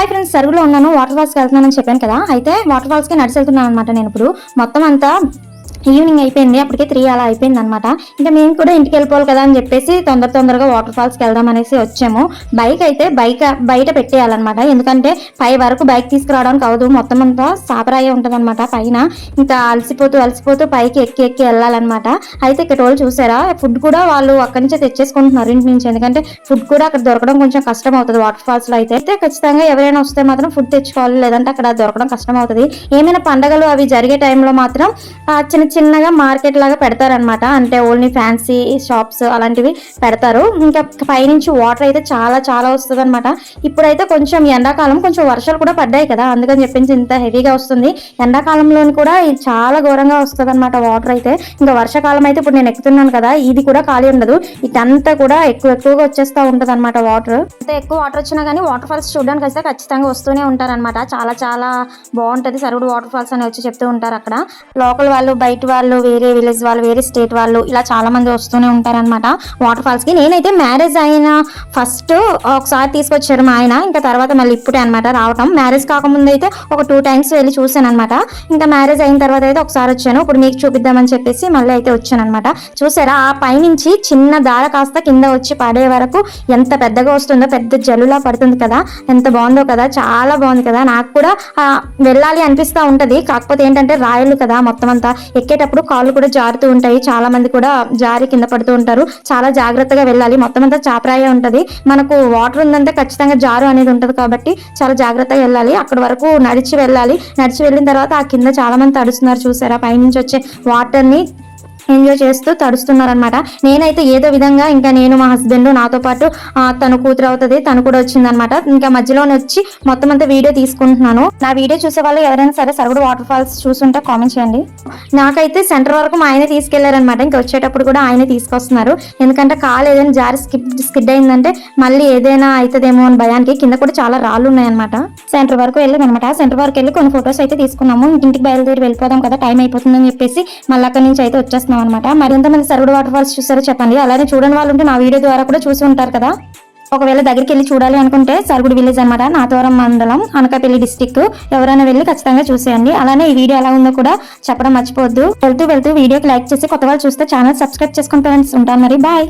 Hi friends సరుగులో ఉన్నాను. Water ఫాల్స్కి వెళ్తున్నానని చెప్పాను కదా. అయితే వాటర్ ఫాల్స్కి నడిచి వెళ్తున్నాను అనమాట నేను ఇప్పుడు. మొత్తం అంతా ఈవినింగ్ అయిపోయింది. అప్పటికే త్రీ అలా అయిపోయింది అనమాట ఇంకా మేము కూడా ఇంటికి వెళ్ళిపోవాలి కదా అని చెప్పేసి తొందర తొందరగా వాటర్ ఫాల్స్కి వెళ్దాం అనేసి వచ్చాము. బైక్ అయితే బైక్ బయట పెట్టేయాలన్నమాట. ఎందుకంటే పై వరకు బైక్ తీసుకురావడానికి అవదు. మొత్తం అంతా సాపరాయే ఉంటుందన్నమాట పైన. ఇంకా అలసిపోతూ అలసిపోతూ పైకి ఎక్కి ఎక్కి వెళ్ళాలన్నమాట. అయితే ఇక్కడ వాళ్ళు చూసారా? ఫుడ్ కూడా వాళ్ళు అక్కడి నుంచే తెచ్చేసుకుంటున్నారు ఇంటి నుంచి. ఎందుకంటే ఫుడ్ కూడా అక్కడ దొరకడం కొంచెం కష్టం అవుతుంది వాటర్ ఫాల్స్లో అయితే. అయితే ఖచ్చితంగా ఎవరైనా వస్తే మాత్రం ఫుడ్ తెచ్చుకోవాలి. లేదంటే అక్కడ దొరకడం కష్టం అవుతుంది. ఏమైనా పండగలు అవి జరిగే టైంలో మాత్రం చిన్న చిన్నగా మార్కెట్ లాగా పెడతారనమాట అంటే ఓన్లీ ఫ్యాన్సీ షాప్స్ అలాంటివి పెడతారు. ఇంకా పైనుంచి వాటర్ అయితే చాలా చాలా వస్తుంది అనమాట ఇప్పుడైతే కొంచెం ఎండాకాలం కొంచెం వర్షాలు కూడా పడ్డాయి కదా. అందుకని చెప్పేసి ఇంత హెవీగా వస్తుంది. ఎండాకాలంలోని కూడా ఇది చాలా ఘోరంగా వస్తుంది అనమాట వాటర్ అయితే. ఇంకా వర్షాకాలం అయితే ఇప్పుడు నేను ఎక్కుతున్నాను కదా ఇది కూడా ఖాళీ ఉండదు. ఇదంతా కూడా ఎక్కువ ఎక్కువగా వచ్చేస్తూ ఉంటుంది అనమాట వాటర్. అంటే ఎక్కువ వాటర్ వచ్చినా కానీ వాటర్ ఫాల్స్ చూడడానికి అయితే ఖచ్చితంగా వస్తూనే ఉంటారన్నమాట. చాలా చాలా బాగుంటుంది. సరుడు వాటర్ ఫాల్స్ అని వచ్చి చెప్తూ ఉంటారు అక్కడ. లోకల్ వాళ్ళు బయట వాళ్ళు వేరే విలేజ్ వాళ్ళు వేరే స్టేట్ వాళ్ళు ఇలా చాలా మంది వస్తూనే ఉంటారన్నమాట. వాటర్ ఫాల్స్కి నేనైతే మ్యారేజ్ అయిన ఫస్ట్ ఒకసారి తీసుకొచ్చారు మా ఆయన. ఇంకా తర్వాత మళ్ళీ ఇప్పుడే అనమాట రావటం. మ్యారేజ్ కాకముందు అయితే ఒక టూ టైమ్స్ వెళ్ళి చూసాను అనమాట ఇంకా మ్యారేజ్ అయిన తర్వాత అయితే ఒకసారి వచ్చాను. ఇప్పుడు మీకు చూపిద్దామని చెప్పేసి మళ్ళీ అయితే వచ్చాను అనమాట చూసారా? ఆ పైనుంచి చిన్న దార కాస్త కింద వచ్చి పడే వరకు ఎంత పెద్దగా వస్తుందో పెద్ద జల్లులా పడుతుంది కదా. ఎంత బాగుందో కదా. చాలా బాగుంది కదా. నాకు కూడా వెళ్ళాలి అనిపిస్తూ ఉంటది. కాకపోతే ఏంటంటే రాయలు కదా మొత్తం అంతా ఎక్కేటప్పుడు కాళ్ళు కూడా జారుతూ ఉంటాయి. చాలా మంది కూడా జారి కింద పడుతూ ఉంటారు. చాలా జాగ్రత్తగా వెళ్ళాలి. మొత్తం అంతా చాపరాయ ఉంటది. మనకు వాటర్ ఉందంటే ఖచ్చితంగా జారు అనేది ఉంటుంది కాబట్టి చాలా జాగ్రత్తగా వెళ్ళాలి. అక్కడ వరకు నడిచి వెళ్ళాలి. నడిచి వెళ్ళిన తర్వాత ఆ కింద చాలా మంది తడుస్తున్నారు చూసారా? పైనుంచి వచ్చే వాటర్ని ఎంజాయ్ చేస్తూ తడుస్తున్నారనమాట నేనైతే ఏదో విధంగా ఇంకా నేను మా హస్బెండ్ నాతో పాటు ఆ, తన కూతురు అవుతుంది తను కూడా వచ్చిందనమాట ఇంకా మధ్యలోనే వచ్చి మొత్తం అంతా వీడియో తీసుకుంటున్నాను. నా వీడియో చూసే వాళ్ళు ఎవరైనా సరే సరుగుడు వాటర్ ఫాల్స్ చూసుంటే కామెంట్ చేయండి. నాకైతే సెంటర్ వరకు మా ఆయనే తీసుకెళ్ళారనమాట ఇంకా వచ్చేటప్పుడు కూడా ఆయనే తీసుకొస్తున్నారు. ఎందుకంటే కాలు ఏదైనా జారి స్కిప్ స్కిడ్ అయిందంటే మళ్ళీ ఏదైనా అవుతుందేమో అని భయానికి కింద కూడా చాలా రాళ్ళు ఉన్నాయన్నమాట. సెంటర్ వరకు వెళ్ళాం అనమాట సెంటర్ వరకు వెళ్ళి కొన్ని ఫొటోస్ అయితే తీసుకున్నాము. ఇంటికి బయలుదేరి వెళ్ళిపోదాం కదా టైం అయిపోతుందని చెప్పేసి మళ్ళీ అక్కడి నుంచి అయితే వచ్చేస్తున్నాం అనమాట మరి ఎంతమంది సరుడు వాటర్ ఫాల్స్ చూసారో చెప్పండి. అలానే చూడని వాళ్ళు ఉంటే నా వీడియో ద్వారా కూడా చూసి ఉంటారు కదా. ఒకవేళ దగ్గరికి వెళ్ళి చూడాలి అనుకుంటే సరుగుడు విలేజ్ అనమాట నాతవరం మండలం అనకాపల్లి డిస్టిక్ ఎవరైనా వెళ్ళి ఖచ్చితంగా చూసేయండి. అలానే ఈ వీడియో ఎలా ఉందో కూడా చెప్పడం మర్చిపోవద్దు. వెళ్తూ వెళ్తూ వీడియోకి లైక్ చేసి కొత్త వాళ్ళు చూస్తే ఛానల్ సబ్స్క్రైబ్ చేసుకుని ఫ్రెండ్స్ ఉంటాను మరి. బాయ్